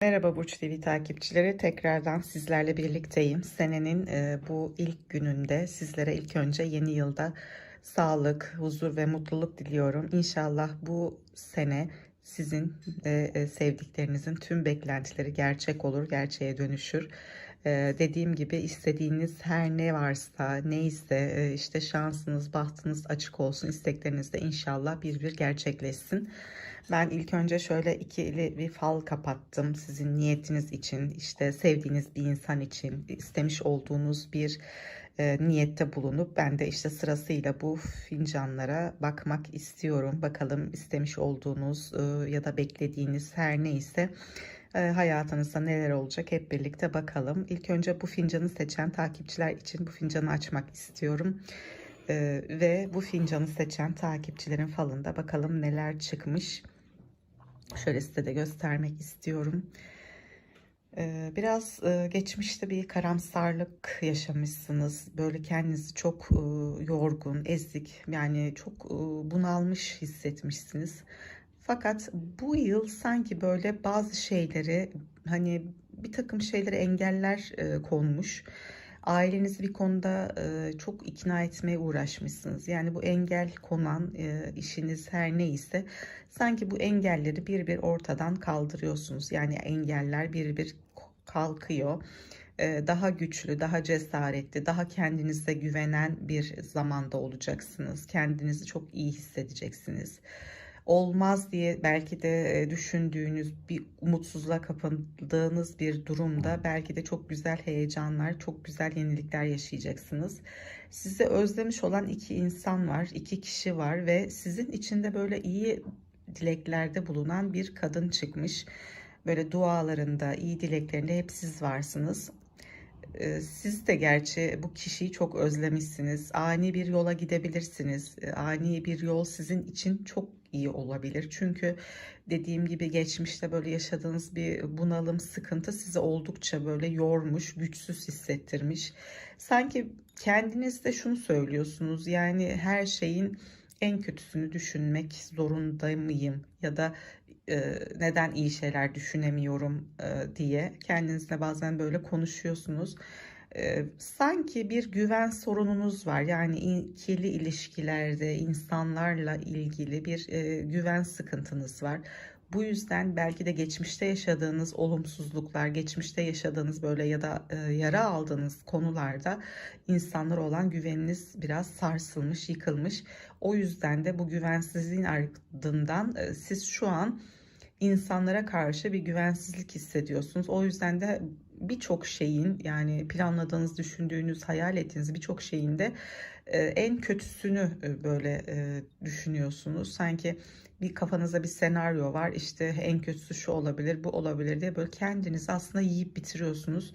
Merhaba Burç TV takipçileri. Tekrardan sizlerle birlikteyim. Senenin e, bu ilk gününde sizlere ilk önce yeni yılda sağlık, huzur ve mutluluk diliyorum. İnşallah bu sene sizin e, sevdiklerinizin tüm beklentileri gerçek olur, gerçeğe dönüşür. E, dediğim gibi istediğiniz her ne varsa, neyse e, işte şansınız, bahtınız açık olsun. İstekleriniz de inşallah bir bir gerçekleşsin. Ben ilk önce şöyle ikili bir fal kapattım sizin niyetiniz için, işte sevdiğiniz bir insan için, istemiş olduğunuz bir e, niyette bulunup ben de işte sırasıyla bu fincanlara bakmak istiyorum. Bakalım istemiş olduğunuz e, ya da beklediğiniz her neyse e, hayatınızda neler olacak hep birlikte bakalım. İlk önce bu fincanı seçen takipçiler için bu fincanı açmak istiyorum. E, ve bu fincanı seçen takipçilerin falında bakalım neler çıkmış. Şöyle size de göstermek istiyorum. Ee, Biraz e, geçmişte bir karamsarlık yaşamışsınız. Böyle kendinizi çok e, yorgun, ezik, yani çok e, bunalmış hissetmişsiniz. Fakat bu yıl sanki böyle bazı şeyleri hani bir takım şeylere engeller e, konmuş. Ailenizi bir konuda çok ikna etmeye uğraşmışsınız. Yani bu engel konan işiniz her neyse sanki bu engelleri bir bir ortadan kaldırıyorsunuz. Yani engeller bir bir kalkıyor. Daha güçlü, daha cesaretli, daha kendinize güvenen bir zamanda olacaksınız. Kendinizi çok iyi hissedeceksiniz olmaz diye belki de e, düşündüğünüz bir umutsuzluğa kapıldığınız bir durumda belki de çok güzel heyecanlar, çok güzel yenilikler yaşayacaksınız. Sizi özlemiş olan iki insan var, iki kişi var ve sizin içinde böyle iyi dileklerde bulunan bir kadın çıkmış. Böyle dualarında, iyi dileklerinde hep siz varsınız. Ee, Siz de gerçi bu kişiyi çok özlemişsiniz. Ani bir yola gidebilirsiniz. Ee, Ani bir yol sizin için çok iyi olabilir. Çünkü dediğim gibi geçmişte böyle yaşadığınız bir bunalım, sıkıntı sizi oldukça böyle yormuş, güçsüz hissettirmiş. Sanki kendinizde şunu söylüyorsunuz. Yani her şeyin en kötüsünü düşünmek zorunda mıyım ya da e, neden iyi şeyler düşünemiyorum e, diye kendinizle bazen böyle konuşuyorsunuz. E, sanki bir güven sorununuz var. Yani ikili ilişkilerde insanlarla ilgili bir güven sıkıntınız var. Bu yüzden belki de geçmişte yaşadığınız olumsuzluklar, geçmişte yaşadığınız böyle ya da yara aldığınız konularda insanlara olan güveniniz biraz sarsılmış, yıkılmış. O yüzden de bu güvensizliğin ardından siz şu an insanlara karşı bir güvensizlik hissediyorsunuz. O yüzden de birçok şeyin yani planladığınız, düşündüğünüz, hayal ettiğiniz birçok şeyin de e, en kötüsünü e, böyle e, düşünüyorsunuz. Sanki bir kafanızda bir senaryo var. İşte en kötüsü şu olabilir, bu olabilir diye böyle kendinizi aslında yiyip bitiriyorsunuz.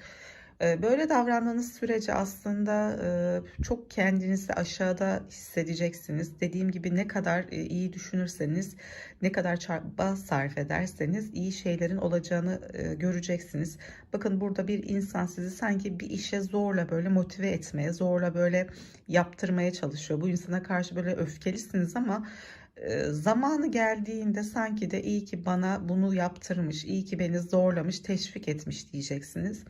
E, Böyle davrandığınız sürece aslında e, çok kendinizi aşağıda hissedeceksiniz. Dediğim gibi ne kadar e, iyi düşünürseniz, ne kadar çaba sarf ederseniz iyi şeylerin olacağını e, göreceksiniz. Bakın burada bir insan sizi sanki bir işe zorla böyle motive etmeye, zorla böyle yaptırmaya çalışıyor. Bu insana karşı böyle öfkelisiniz ama zamanı geldiğinde sanki de iyi ki bana bunu yaptırmış, iyi ki beni zorlamış, teşvik etmiş diyeceksiniz.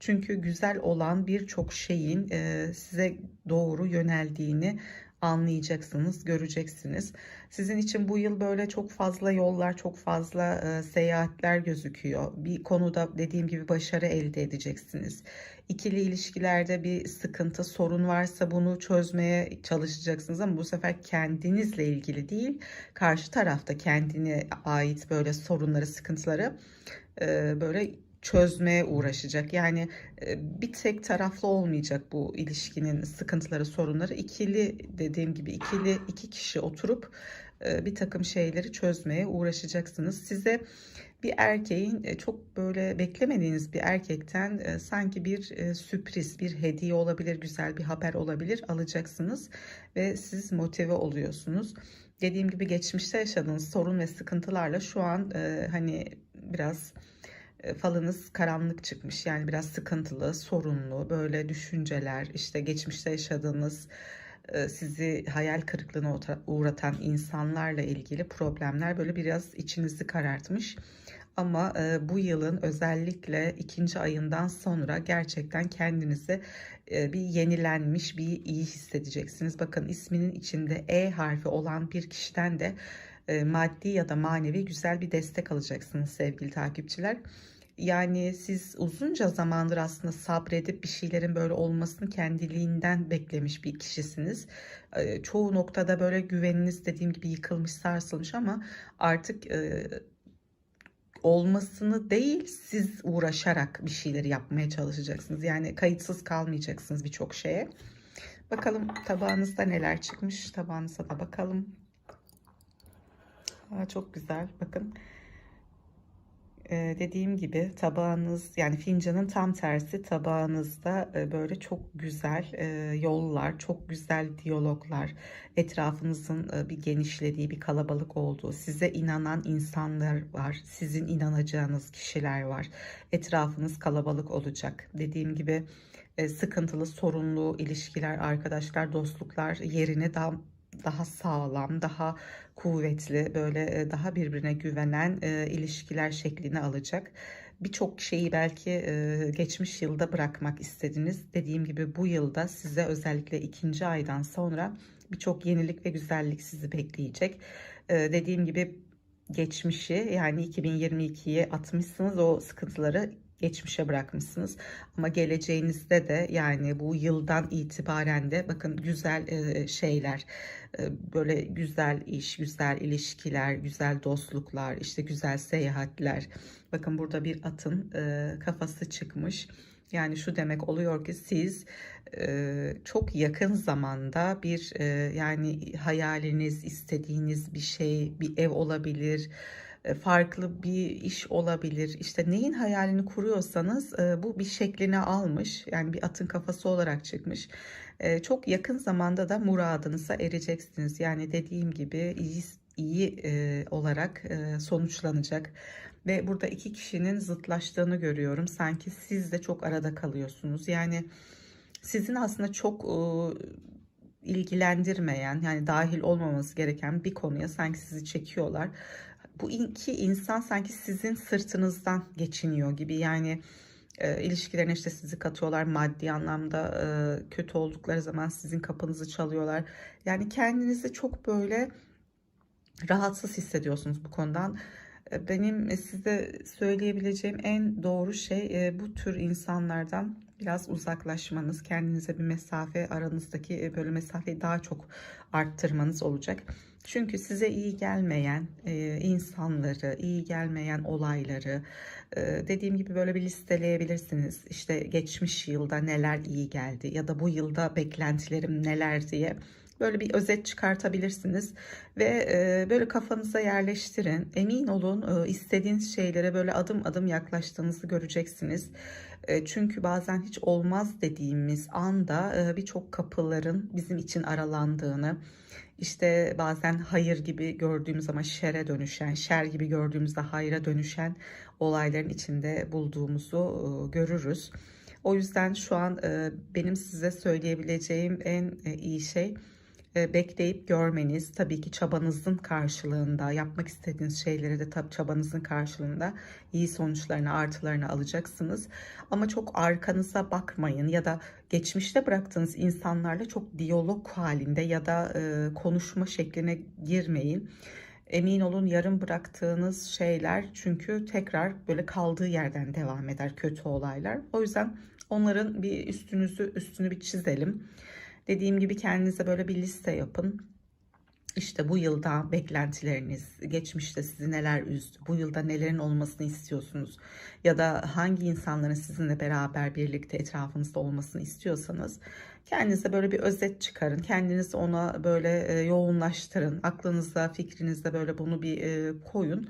Çünkü güzel olan birçok şeyin size doğru yöneldiğini anlayacaksınız, göreceksiniz. Sizin için bu yıl böyle çok fazla yollar, çok fazla seyahatler gözüküyor. Bir konuda dediğim gibi başarı elde edeceksiniz. İkili ilişkilerde bir sıkıntı, sorun varsa bunu çözmeye çalışacaksınız ama bu sefer kendinizle ilgili değil, karşı tarafta kendine ait böyle sorunları, sıkıntıları e, böyle çözmeye uğraşacak. Yani e, bir tek taraflı olmayacak bu ilişkinin sıkıntıları, sorunları. İkili dediğim gibi ikili iki kişi oturup e, bir takım şeyleri çözmeye uğraşacaksınız. Size bir erkeğin e, çok böyle beklemediğiniz bir erkekten e, sanki bir e, sürpriz, bir hediye olabilir, güzel bir haber olabilir alacaksınız ve siz motive oluyorsunuz. Dediğim gibi geçmişte yaşadığınız sorun ve sıkıntılarla şu an hani biraz falınız karanlık çıkmış. Yani biraz sıkıntılı, sorunlu, böyle düşünceler, işte geçmişte yaşadığınız sizi hayal kırıklığına uğratan insanlarla ilgili problemler böyle biraz içinizi karartmış. Ama e, bu yılın özellikle ikinci ayından sonra gerçekten kendinizi e, bir yenilenmiş, bir iyi hissedeceksiniz. Bakın isminin içinde E harfi olan bir kişiden de e, maddi ya da manevi güzel bir destek alacaksınız sevgili takipçiler. Yani siz uzunca zamandır aslında sabredip bir şeylerin böyle olmasını kendiliğinden beklemiş bir kişisiniz. E, çoğu noktada böyle güveniniz dediğim gibi yıkılmış, sarsılmış ama artık e, olmasını değil siz uğraşarak bir şeyleri yapmaya çalışacaksınız. Yani kayıtsız kalmayacaksınız birçok şeye. Bakalım tabağınızda neler çıkmış. Tabağınıza da bakalım. Aa, çok güzel. Bakın. Ee, dediğim gibi tabağınız yani fincanın tam tersi tabağınızda e, böyle çok güzel e, yollar, çok güzel diyaloglar, etrafınızın e, bir genişlediği, bir kalabalık olduğu, size inanan insanlar var, sizin inanacağınız kişiler var. Etrafınız kalabalık olacak. Dediğim gibi sıkıntılı, sorunlu ilişkiler, arkadaşlar, dostluklar yerine daha daha sağlam, daha kuvvetli, böyle e, daha birbirine güvenen e, ilişkiler şeklini alacak. Birçok şeyi belki e, geçmiş yılda bırakmak istediniz. Dediğim gibi bu yılda size özellikle ikinci aydan sonra birçok yenilik ve güzellik sizi bekleyecek. Dediğim gibi geçmişi yani 2022'ye atmışsınız o sıkıntıları geçmişe bırakmışsınız. Ama geleceğinizde de yani bu yıldan itibaren de bakın güzel şeyler, böyle güzel iş, güzel ilişkiler, güzel dostluklar, işte güzel seyahatler. Bakın burada bir atın kafası çıkmış. Yani şu demek oluyor ki siz çok yakın zamanda bir yani hayaliniz, istediğiniz bir şey, bir ev olabilir, farklı bir iş olabilir. İşte neyin hayalini kuruyorsanız bu bir şeklini almış. Yani bir atın kafası olarak çıkmış. Çok yakın zamanda da muradınıza ereceksiniz. Yani dediğim gibi iyi, iyi olarak sonuçlanacak. Ve burada iki kişinin zıtlaştığını görüyorum. Sanki siz de çok arada kalıyorsunuz. Yani sizin aslında çok ilgilendirmeyen yani dahil olmaması gereken bir konuya sanki sizi çekiyorlar bu iki insan sanki sizin sırtınızdan geçiniyor gibi yani e, ilişkilerine işte sizi katıyorlar maddi anlamda e, kötü oldukları zaman sizin kapınızı çalıyorlar. Yani kendinizi çok böyle rahatsız hissediyorsunuz bu konudan. E, benim size söyleyebileceğim en doğru şey e, bu tür insanlardan biraz uzaklaşmanız, kendinize bir mesafe aranızdaki e, böyle mesafeyi daha çok arttırmanız olacak. Çünkü size iyi gelmeyen e, insanları, iyi gelmeyen olayları e, dediğim gibi böyle bir listeleyebilirsiniz. İşte geçmiş yılda neler iyi geldi ya da bu yılda beklentilerim neler diye böyle bir özet çıkartabilirsiniz ve e, böyle kafanıza yerleştirin. Emin olun istediğiniz şeylere böyle adım adım yaklaştığınızı göreceksiniz. Çünkü bazen hiç olmaz dediğimiz anda birçok kapıların bizim için aralandığını, işte bazen hayır gibi gördüğümüz ama şere dönüşen, şer gibi gördüğümüzde hayra dönüşen olayların içinde bulduğumuzu e, görürüz. O yüzden şu an benim size söyleyebileceğim en iyi şey e, bekleyip görmeniz tabii ki çabanızın karşılığında yapmak istediğiniz şeyleri de tabii çabanızın karşılığında iyi sonuçlarını artılarını alacaksınız. Ama çok arkanıza bakmayın ya da geçmişte bıraktığınız insanlarla çok diyalog halinde ya da e, konuşma şekline girmeyin. Emin olun yarım bıraktığınız şeyler çünkü tekrar böyle kaldığı yerden devam eder kötü olaylar. O yüzden onların bir üstünüzü üstünü bir çizelim. Dediğim gibi kendinize böyle bir liste yapın. İşte bu yılda beklentileriniz, geçmişte sizi neler üzdü, bu yılda nelerin olmasını istiyorsunuz ya da hangi insanların sizinle beraber birlikte etrafınızda olmasını istiyorsanız kendinize böyle bir özet çıkarın. Kendinizi ona böyle e, yoğunlaştırın. Aklınızda, fikrinizde böyle bunu bir e, koyun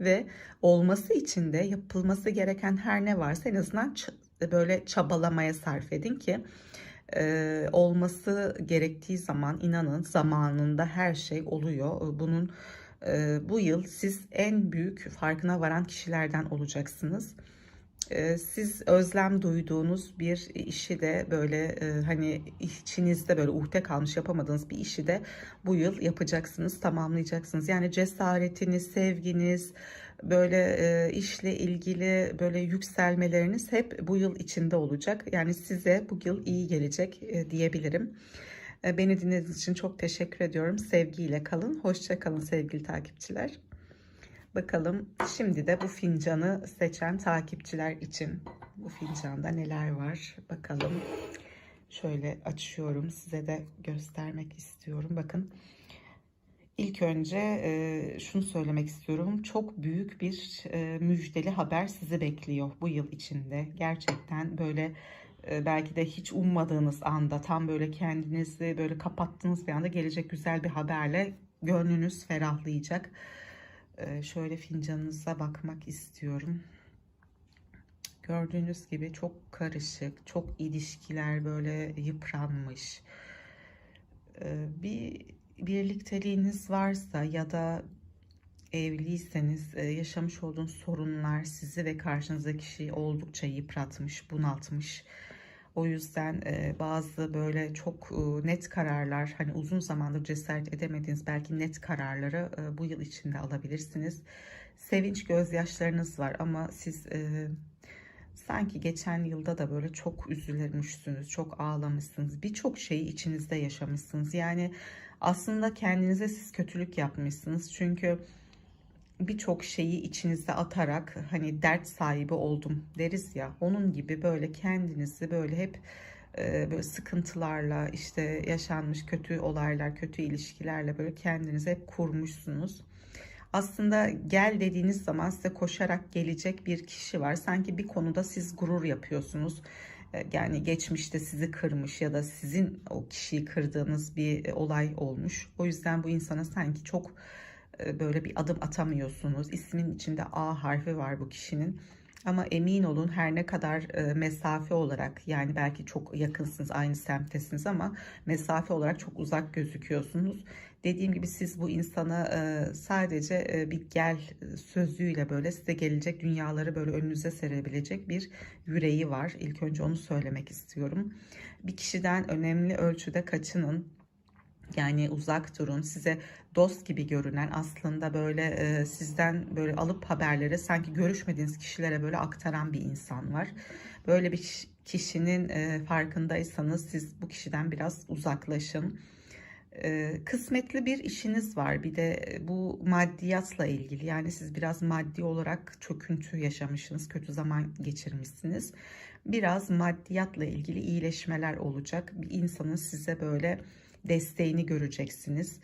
ve olması için de yapılması gereken her ne varsa en azından böyle çabalamaya sarf edin ki e, olması gerektiği zaman inanın zamanında her şey oluyor. Bunun e, bu yıl siz en büyük farkına varan kişilerden olacaksınız. E, siz özlem duyduğunuz bir işi de böyle e, hani içinizde böyle uhde kalmış yapamadığınız bir işi de bu yıl yapacaksınız, tamamlayacaksınız. Yani cesaretiniz, sevginiz, böyle e, işle ilgili böyle yükselmeleriniz hep bu yıl içinde olacak. Yani size bu yıl iyi gelecek e, diyebilirim. E, beni dinlediğiniz için çok teşekkür ediyorum. Sevgiyle kalın. Hoşça kalın sevgili takipçiler. Bakalım şimdi de bu fincanı seçen takipçiler için bu fincanda neler var bakalım. Şöyle açıyorum size de göstermek istiyorum. Bakın ilk önce e, şunu söylemek istiyorum. Çok büyük bir e, müjdeli haber sizi bekliyor bu yıl içinde. Gerçekten böyle e, belki de hiç ummadığınız anda tam böyle kendinizi böyle kapattığınız bir anda gelecek güzel bir haberle gönlünüz ferahlayacak. E, şöyle fincanınıza bakmak istiyorum. Gördüğünüz gibi çok karışık, çok ilişkiler böyle yıpranmış. Ee, bir birlikteliğiniz varsa ya da evliyseniz e, yaşamış olduğunuz sorunlar sizi ve karşınızdaki kişiyi oldukça yıpratmış, bunaltmış. O yüzden e, bazı böyle çok e, net kararlar, hani uzun zamandır cesaret edemediğiniz belki net kararları bu yıl içinde alabilirsiniz. Sevinç gözyaşlarınız var ama siz Sanki geçen yılda da böyle çok üzülmüşsünüz, çok ağlamışsınız. Birçok şeyi içinizde yaşamışsınız. Yani aslında kendinize siz kötülük yapmışsınız. Çünkü birçok şeyi içinizde atarak hani dert sahibi oldum deriz ya. Onun gibi böyle kendinizi böyle hep e, böyle sıkıntılarla işte yaşanmış kötü olaylar, kötü ilişkilerle böyle kendinizi hep kurmuşsunuz aslında gel dediğiniz zaman size koşarak gelecek bir kişi var. Sanki bir konuda siz gurur yapıyorsunuz. Ee, yani geçmişte sizi kırmış ya da sizin o kişiyi kırdığınız bir e, olay olmuş. O yüzden bu insana sanki çok e, böyle bir adım atamıyorsunuz. İsmin içinde A harfi var bu kişinin. Ama emin olun her ne kadar e, mesafe olarak yani belki çok yakınsınız aynı semttesiniz ama mesafe olarak çok uzak gözüküyorsunuz. Dediğim gibi siz bu insana e, sadece e, bir gel sözüyle böyle size gelecek dünyaları böyle önünüze serebilecek bir yüreği var. İlk önce onu söylemek istiyorum. Bir kişiden önemli ölçüde kaçının. Yani uzak durun. Size dost gibi görünen aslında böyle e, sizden böyle alıp haberleri sanki görüşmediğiniz kişilere böyle aktaran bir insan var. Böyle bir kişinin e, farkındaysanız siz bu kişiden biraz uzaklaşın. E, kısmetli bir işiniz var. Bir de bu maddiyatla ilgili. Yani siz biraz maddi olarak çöküntü yaşamışsınız, kötü zaman geçirmişsiniz. Biraz maddiyatla ilgili iyileşmeler olacak. Bir insanın size böyle desteğini göreceksiniz.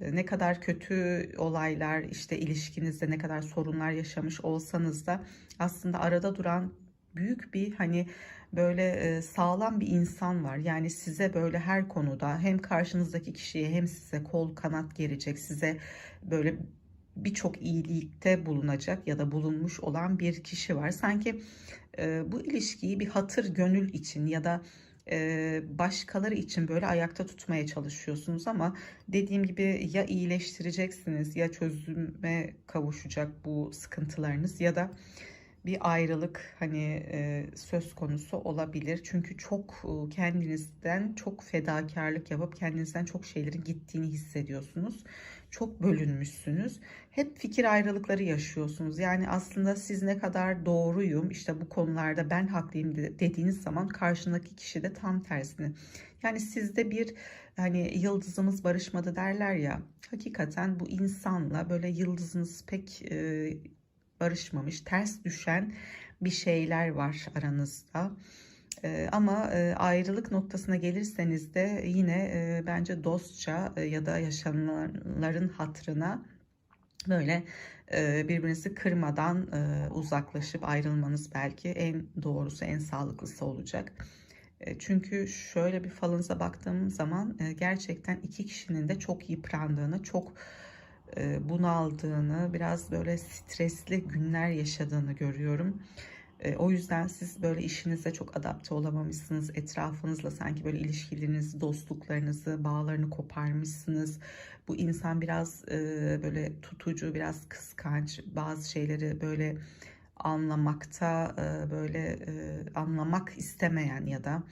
Ee, ne kadar kötü olaylar işte ilişkinizde ne kadar sorunlar yaşamış olsanız da aslında arada duran büyük bir hani böyle e, sağlam bir insan var. Yani size böyle her konuda hem karşınızdaki kişiye hem size kol kanat gelecek, size böyle birçok iyilikte bulunacak ya da bulunmuş olan bir kişi var. Sanki e, bu ilişkiyi bir hatır gönül için ya da başkaları için böyle ayakta tutmaya çalışıyorsunuz ama dediğim gibi ya iyileştireceksiniz ya çözüme kavuşacak bu sıkıntılarınız ya da bir ayrılık hani söz konusu olabilir. Çünkü çok kendinizden çok fedakarlık yapıp kendinizden çok şeylerin gittiğini hissediyorsunuz çok bölünmüşsünüz. Hep fikir ayrılıkları yaşıyorsunuz. Yani aslında siz ne kadar doğruyum, işte bu konularda ben haklıyım dediğiniz zaman karşındaki kişi de tam tersini. Yani sizde bir hani yıldızımız barışmadı derler ya. Hakikaten bu insanla böyle yıldızınız pek e, barışmamış, ters düşen bir şeyler var aranızda. Ee, ama e, ayrılık noktasına gelirseniz de yine e, bence dostça e, ya da yaşananların hatırına böyle birbirinizi kırmadan uzaklaşıp ayrılmanız belki en doğrusu en sağlıklısı olacak. Çünkü şöyle bir falınıza baktığım zaman gerçekten iki kişinin de çok yıprandığını, çok bunaldığını, biraz böyle stresli günler yaşadığını görüyorum. E, o yüzden siz böyle işinize çok adapte olamamışsınız. Etrafınızla sanki böyle ilişkilerinizi, dostluklarınızı, bağlarını koparmışsınız. Bu insan biraz e, böyle tutucu, biraz kıskanç. Bazı şeyleri böyle anlamakta e, böyle anlamak istemeyen ya da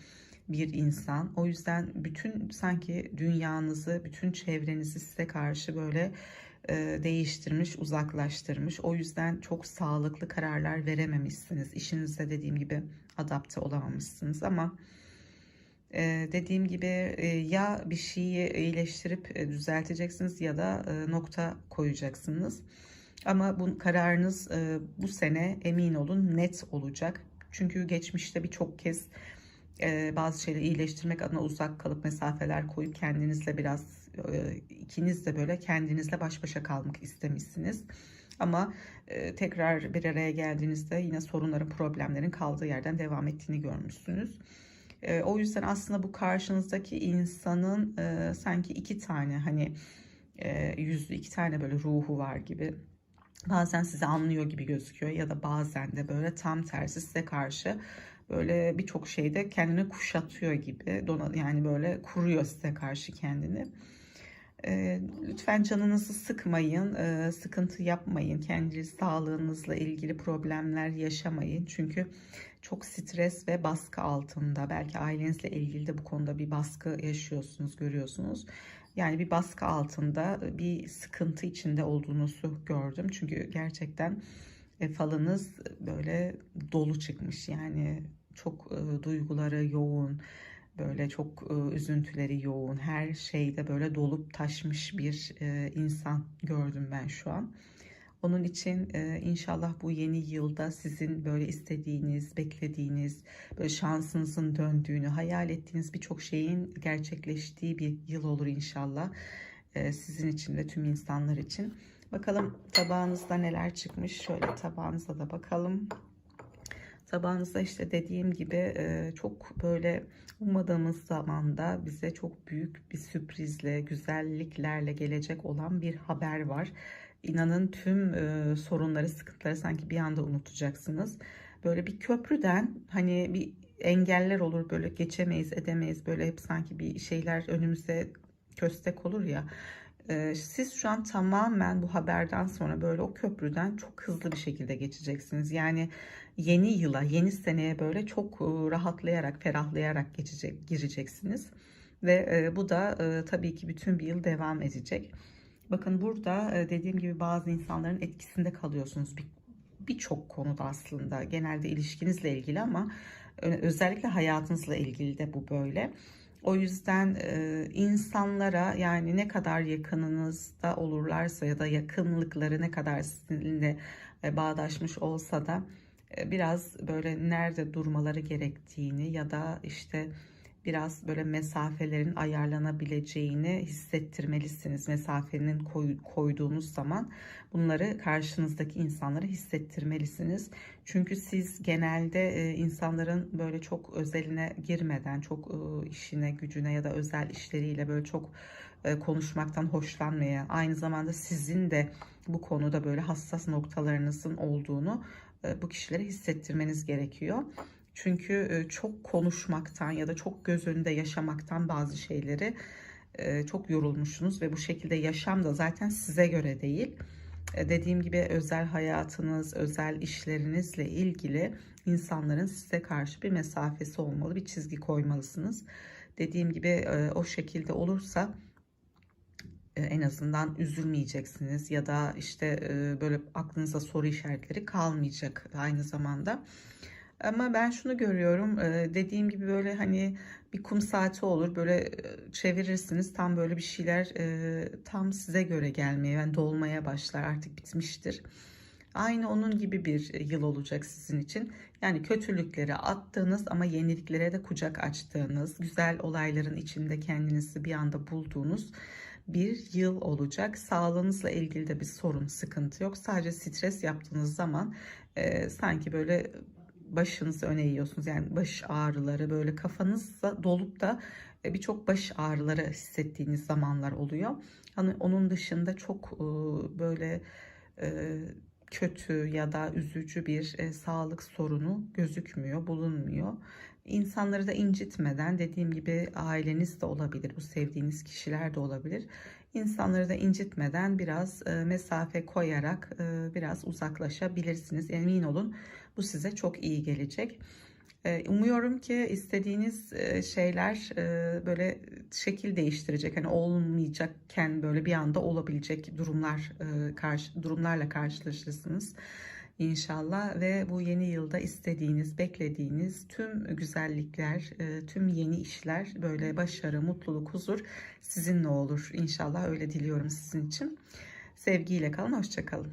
bir insan. O yüzden bütün sanki dünyanızı, bütün çevrenizi size karşı böyle e, değiştirmiş, uzaklaştırmış. O yüzden çok sağlıklı kararlar verememişsiniz. İşinizde dediğim gibi adapte olamamışsınız ama e, dediğim gibi e, ya bir şeyi iyileştirip e, düzelteceksiniz ya da e, nokta koyacaksınız. Ama bu kararınız e, bu sene emin olun net olacak. Çünkü geçmişte birçok kez e, bazı şeyleri iyileştirmek adına uzak kalıp mesafeler koyup kendinizle biraz e, ikiniz de böyle kendinizle baş başa kalmak istemişsiniz. Ama e, tekrar bir araya geldiğinizde yine sorunların, problemlerin kaldığı yerden devam ettiğini görmüşsünüz. E, o yüzden aslında bu karşınızdaki insanın e, sanki iki tane hani e, yüzlü iki tane böyle ruhu var gibi. Bazen sizi anlıyor gibi gözüküyor ya da bazen de böyle tam tersi size karşı böyle birçok şeyde kendini kuşatıyor gibi. Yani böyle kuruyor size karşı kendini. E, lütfen canınızı sıkmayın, e, sıkıntı yapmayın, kendi sağlığınızla ilgili problemler yaşamayın. Çünkü çok stres ve baskı altında. Belki ailenizle ilgili de bu konuda bir baskı yaşıyorsunuz, görüyorsunuz. Yani bir baskı altında bir sıkıntı içinde olduğunuzu gördüm. Çünkü gerçekten e, falınız böyle dolu çıkmış. Yani çok e, duyguları yoğun, böyle çok e, üzüntüleri yoğun, her şeyde böyle dolup taşmış bir e, insan gördüm ben şu an. Onun için e, inşallah bu yeni yılda sizin böyle istediğiniz, beklediğiniz, böyle şansınızın döndüğünü, hayal ettiğiniz birçok şeyin gerçekleştiği bir yıl olur inşallah. E, sizin için ve tüm insanlar için. Bakalım tabağınızda neler çıkmış. Şöyle tabağınıza da bakalım. Tabağınızda işte dediğim gibi çok böyle ummadığımız zamanda bize çok büyük bir sürprizle, güzelliklerle gelecek olan bir haber var. İnanın tüm sorunları, sıkıntıları sanki bir anda unutacaksınız. Böyle bir köprüden hani bir engeller olur böyle geçemeyiz, edemeyiz. Böyle hep sanki bir şeyler önümüze köstek olur ya. E, siz şu an tamamen bu haberden sonra böyle o köprüden çok hızlı bir şekilde geçeceksiniz. Yani yeni yıla, yeni seneye böyle çok e, rahatlayarak, ferahlayarak geçecek, gireceksiniz. Ve e, bu da e, tabii ki bütün bir yıl devam edecek. Bakın burada dediğim gibi bazı insanların etkisinde kalıyorsunuz birçok bir konuda aslında. Genelde ilişkinizle ilgili ama özellikle hayatınızla ilgili de bu böyle. O yüzden insanlara yani ne kadar yakınınızda olurlarsa ya da yakınlıkları ne kadar sizinle e, bağdaşmış olsa da e, biraz böyle nerede durmaları gerektiğini ya da işte biraz böyle mesafelerin ayarlanabileceğini hissettirmelisiniz. Mesafenin koy, koyduğunuz zaman bunları karşınızdaki insanlara hissettirmelisiniz. Çünkü siz genelde e, insanların böyle çok özeline girmeden, çok e, işine, gücüne ya da özel işleriyle böyle çok e, konuşmaktan hoşlanmaya, aynı zamanda sizin de bu konuda böyle hassas noktalarınızın olduğunu bu kişilere hissettirmeniz gerekiyor. Çünkü çok konuşmaktan ya da çok göz önünde yaşamaktan bazı şeyleri çok yorulmuşsunuz ve bu şekilde yaşam da zaten size göre değil. Dediğim gibi özel hayatınız, özel işlerinizle ilgili insanların size karşı bir mesafesi olmalı, bir çizgi koymalısınız. Dediğim gibi o şekilde olursa en azından üzülmeyeceksiniz ya da işte böyle aklınıza soru işaretleri kalmayacak aynı zamanda. Ama ben şunu görüyorum dediğim gibi böyle hani bir kum saati olur böyle çevirirsiniz tam böyle bir şeyler tam size göre gelmeye yani dolmaya başlar artık bitmiştir. Aynı onun gibi bir yıl olacak sizin için. Yani kötülükleri attığınız ama yeniliklere de kucak açtığınız, güzel olayların içinde kendinizi bir anda bulduğunuz bir yıl olacak. Sağlığınızla ilgili de bir sorun, sıkıntı yok. Sadece stres yaptığınız zaman e, sanki böyle başınızı öne eğiyorsunuz. Yani baş ağrıları böyle kafanızda dolup da e, birçok baş ağrıları hissettiğiniz zamanlar oluyor. Hani onun dışında çok e, böyle e, kötü ya da üzücü bir sağlık sorunu gözükmüyor, bulunmuyor. İnsanları da incitmeden dediğim gibi aileniz de olabilir, bu sevdiğiniz kişiler de olabilir. İnsanları da incitmeden biraz mesafe koyarak biraz uzaklaşabilirsiniz. Emin olun bu size çok iyi gelecek. E, Umuyorum ki istediğiniz e, şeyler e, böyle şekil değiştirecek. Hani olmayacakken böyle bir anda olabilecek durumlar e, karşı durumlarla karşılaşırsınız inşallah ve bu yeni yılda istediğiniz, beklediğiniz tüm güzellikler, tüm yeni işler, böyle başarı, mutluluk, huzur sizinle olur. İnşallah öyle diliyorum sizin için. Sevgiyle kalın, hoşça kalın.